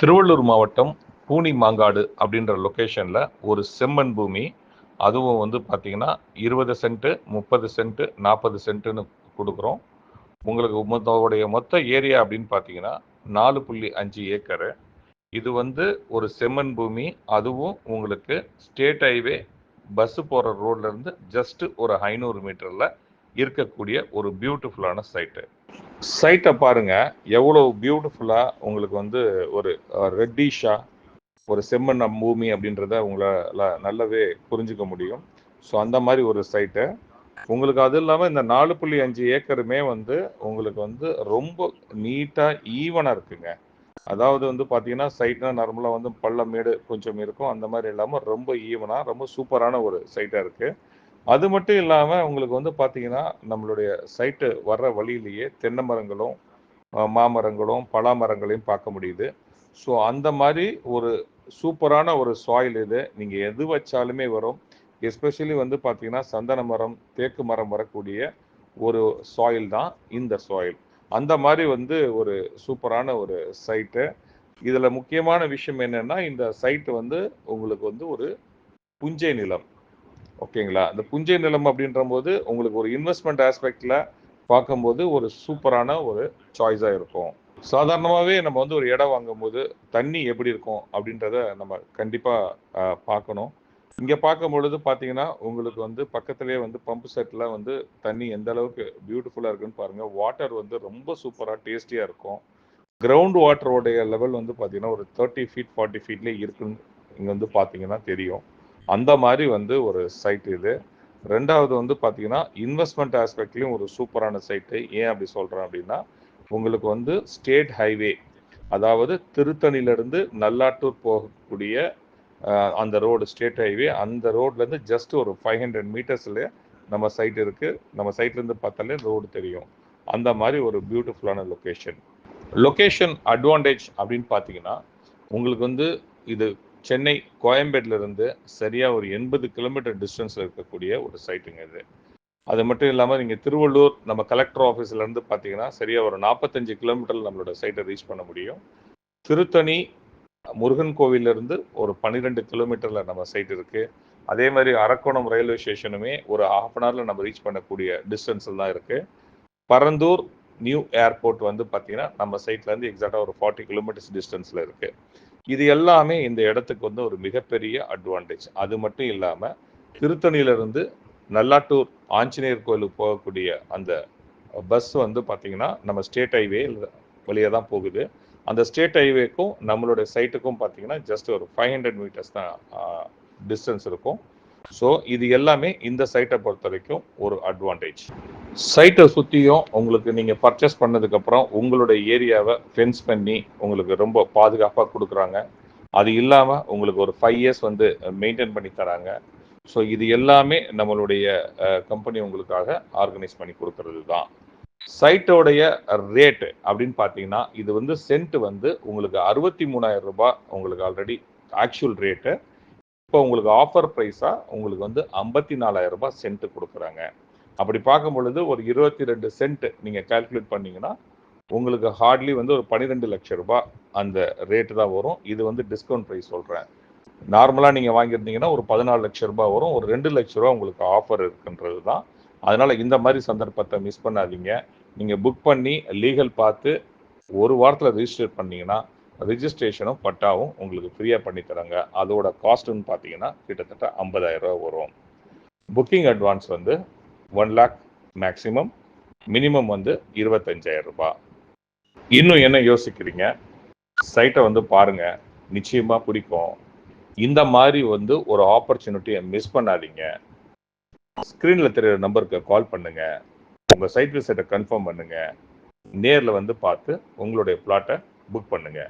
திருவள்ளூர் மாவட்டம் பூனி மாங்காடு அப்படின்ற லொக்கேஷனில் ஒரு செம்மண் பூமி. அதுவும் வந்து பார்த்தீங்கன்னா இருபது சென்ட்டு முப்பது சென்ட்டு நாற்பது சென்ட்டுன்னு கொடுக்குறோம். உங்களுக்கு மொத்தோடைய மொத்த ஏரியா அப்படின்னு பார்த்தீங்கன்னா நாலு புள்ளி அஞ்சு ஏக்கரு. இது வந்து ஒரு செம்மண் பூமி. அதுவும் உங்களுக்கு ஸ்டேட் ஹைவே பஸ்ஸு போகிற ரோட்லேருந்து ஜஸ்ட்டு ஒரு ஐநூறு மீட்டரில் இருக்கக்கூடிய ஒரு பியூட்டிஃபுல்லான சைட்டு சைட்டை பாருங்கள் எவ்வளோ பியூட்டிஃபுல்லாக உங்களுக்கு வந்து ஒரு ரெட்டிஷா ஒரு செம்மண் பூமி அப்படின்றத உங்களால் நல்லாவே புரிஞ்சுக்க முடியும். ஸோ அந்த மாதிரி ஒரு சைட்டு உங்களுக்கு அது இல்லாமல் இந்த நாலு புள்ளி அஞ்சு ஏக்கருமே வந்து உங்களுக்கு வந்து ரொம்ப நீட்டாக ஈவனாக இருக்குங்க. அதாவது வந்து பார்த்தீங்கன்னா சைட்னா நார்மலாக வந்து பள்ளம் மேடு கொஞ்சம் இருக்கும். அந்த மாதிரி இல்லாமல் ரொம்ப ஈவனாக ரொம்ப சூப்பரான ஒரு சைட்டாக இருக்குது அது மட்டும் இல்லாமல் உங்களுக்கு வந்து பார்த்தீங்கன்னா நம்மளுடைய சைட்டு வர்ற வழியிலேயே தென்னை மரங்களும் மாமரங்களும் பலா மரங்களையும் பார்க்க முடியுது. ஸோ அந்த மாதிரி ஒரு சூப்பரான ஒரு சாயில் இது. நீங்கள் எது வச்சாலுமே வரும். எஸ்பெஷலி வந்து பார்த்தீங்கன்னா சந்தன மரம் தேக்கு மரம் வரக்கூடிய ஒரு சாயில் தான் இந்த சாயில் அந்த மாதிரி வந்து ஒரு சூப்பரான ஒரு சைட்டு இதில் முக்கியமான விஷயம் என்னென்னா இந்த சைட்டு வந்து உங்களுக்கு வந்து ஒரு புஞ்சை நிலம். ஓகேங்களா? அந்த புஞ்சை நிலம் அப்படின்ற போது உங்களுக்கு ஒரு இன்வெஸ்ட்மெண்ட் ஆஸ்பெக்டில் பார்க்கும்போது ஒரு சூப்பரான ஒரு சாய்ஸாக இருக்கும். சாதாரணமாகவே நம்ம வந்து ஒரு இடம் வாங்கும்போது தண்ணி எப்படி இருக்கும் அப்படின்றத நம்ம கண்டிப்பாக பார்க்கணும். இங்கே பார்க்கும் பொழுது பார்த்தீங்கன்னா உங்களுக்கு வந்து பக்கத்துலேயே வந்து பம்ப் செட்டில் வந்து தண்ணி எந்த அளவுக்கு பியூட்டிஃபுல்லாக இருக்குன்னு பாருங்கள் வாட்டர் வந்து ரொம்ப சூப்பராக டேஸ்டியாக இருக்கும். கிரவுண்ட் வாட்டரோடைய லெவல் வந்து பார்த்தீங்கன்னா ஒரு தேர்ட்டி ஃபீட் ஃபார்ட்டி ஃபீட்லேயே இருக்குன்னு இங்கே வந்து பார்த்தீங்கன்னா தெரியும். அந்த மாதிரி வந்து ஒரு சைட் இது. ரெண்டாவது வந்து பார்த்தீங்கன்னா இன்வெஸ்ட்மெண்ட் ஆஸ்பெக்ட்லேயும் ஒரு சூப்பரான சைட்டு ஏன் அப்படி சொல்கிறேன் அப்படின்னா உங்களுக்கு வந்து ஸ்டேட் ஹைவே அதாவது திருத்தணியிலிருந்து நல்லாட்டூர் போகக்கூடிய அந்த ரோடு ஸ்டேட் ஹைவே அந்த ரோட்லேருந்து ஜஸ்ட் ஒரு ஃபைவ் ஹண்ட்ரட் மீட்டர்ஸில் நம்ம சைட் இருக்குது நம்ம சைட்லேருந்து பார்த்தாலே ரோடு தெரியும். அந்த மாதிரி ஒரு பியூட்டிஃபுல்லான லொக்கேஷன் லொக்கேஷன் அட்வான்டேஜ் அப்படின்னு பார்த்தீங்கன்னா உங்களுக்கு வந்து இது சென்னை கோயம்பேட்டிலிருந்து சரியாக ஒரு எண்பது கிலோமீட்டர் டிஸ்டன்ஸில் இருக்கக்கூடிய ஒரு சைட்டுங்க இது. அது மட்டும் இல்லாமல் நீங்கள் திருவள்ளூர் நம்ம கலெக்டர் ஆஃபீஸ்லேருந்து பார்த்தீங்கன்னா சரியாக ஒரு நாற்பத்தஞ்சு கிலோமீட்டர் நம்மளோட சைட்டை ரீச் பண்ண முடியும். திருத்தணி முருகன் கோவிலிருந்து இருந்து ஒரு பன்னிரெண்டு கிலோமீட்டரில் நம்ம சைட் இருக்குது அதே மாதிரி அரக்கோணம் ரயில்வே ஸ்டேஷனுமே ஒரு ஹாஃப் அன் ஹவரில் நம்ம ரீச் பண்ணக்கூடிய டிஸ்டன்ஸில் தான் இருக்குது பரந்தூர் நியூ ஏர்போர்ட் வந்து பார்த்தீங்கன்னா நம்ம சைட்லேருந்து எக்ஸாக்டாக ஒரு ஃபார்ட்டி கிலோமீட்டர்ஸ் டிஸ்டன்ஸில் இருக்குது இது எல்லாமே இந்த இடத்துக்கு வந்து ஒரு மிகப்பெரிய அட்வான்டேஜ் அது மட்டும் இல்லாமல் திருத்தணியிலிருந்து நல்லாட்டூர் ஆஞ்சநேயர் கோயிலுக்கு போகக்கூடிய அந்த பஸ் வந்து பார்த்தீங்கன்னா நம்ம ஸ்டேட் ஹைவே வழியாக தான் போகுது. அந்த ஸ்டேட் ஹைவேக்கும் நம்மளுடைய சைட்டுக்கும் பார்த்தீங்கன்னா ஜஸ்ட் ஒரு ஃபைவ் ஹண்ட்ரட் மீட்டர்ஸ் தான் டிஸ்டன்ஸ் இருக்கும். ஸோ இது எல்லாமே இந்த சைட்டை பொறுத்த வரைக்கும் ஒரு அட்வான்டேஜ் சைட்டை சுற்றியும் உங்களுக்கு நீங்கள் பர்ச்சேஸ் பண்ணதுக்கப்புறம் உங்களுடைய ஏரியாவை ஃபென்ஸ் பண்ணி உங்களுக்கு ரொம்ப பாதுகாப்பாக கொடுக்குறாங்க. அது இல்லாமல் உங்களுக்கு ஒரு ஃபைவ் இயர்ஸ் வந்து மெயின்டைன் பண்ணி தராங்க. ஸோ இது எல்லாமே நம்மளுடைய கம்பெனி உங்களுக்காக ஆர்கனைஸ் பண்ணி கொடுக்கறது தான். சைட்டோடைய ரேட்டு அப்படின்னு பார்த்தீங்கன்னா இது வந்து சென்ட் வந்து உங்களுக்கு அறுபத்தி மூணாயிரம் ரூபாய் உங்களுக்கு ஆல்ரெடி ஆக்சுவல் ரேட்டு இப்போ உங்களுக்கு ஆஃபர் ப்ரைஸாக உங்களுக்கு வந்து ஐம்பத்தி நாலாயிரம் ரூபாய் சென்ட் கொடுக்குறாங்க. அப்படி பார்க்கும் பொழுது ஒரு இருபத்தி ரெண்டு சென்ட் நீங்கள் கால்குலேட் பண்ணீங்கன்னா உங்களுக்கு ஹார்ட்லி வந்து ஒரு பன்னிரெண்டு லட்சம் ரூபாய் அந்த ரேட்டு தான் வரும். இது வந்து டிஸ்கவுண்ட் ப்ரைஸ் சொல்கிறேன் நார்மலாக நீங்கள் வாங்கியிருந்தீங்கன்னா ஒரு பதினாலு லட்ச ரூபாய் வரும். ஒரு ரெண்டு லட்ச ரூபா உங்களுக்கு ஆஃபர் இருக்குன்றது தான். அதனால் இந்த மாதிரி சந்தர்ப்பத்தை மிஸ் பண்ணாதீங்க. நீங்கள் புக் பண்ணி லீகல் பார்த்து ஒரு வாரத்தில் ரிஜிஸ்டர் பண்ணீங்கன்னா ரிஜிஸ்ட்ரேஷனும் பட்டாவும் உங்களுக்கு ஃப்ரீயாக பண்ணித்தராங்க அதோட காஸ்ட்டுன்னு பார்த்தீங்கன்னா கிட்டத்தட்ட 50000 ரூபா வரும். புக்கிங் அட்வான்ஸ் வந்து ஒன் லேக் மேக்ஸிமம் மினிமம் வந்து இருபத்தஞ்சாயிரம் ரூபாய். இன்னும் என்ன யோசிக்கிறீங்க? சைட்டை வந்து பாருங்க. நிச்சயமாக பிடிக்கும். இந்த மாதிரி வந்து ஒரு ஆப்பர்ச்சுனிட்டியை மிஸ் பண்ணாதீங்க. ஸ்க்ரீனில் தெரியுற நம்பருக்கு கால் பண்ணுங்க. உங்கள் சைட் விசிட்டை கன்ஃபார்ம் பண்ணுங்க. நேரில் வந்து பார்த்து உங்களுடைய பிளாட்டை புக் பண்ணுங்க.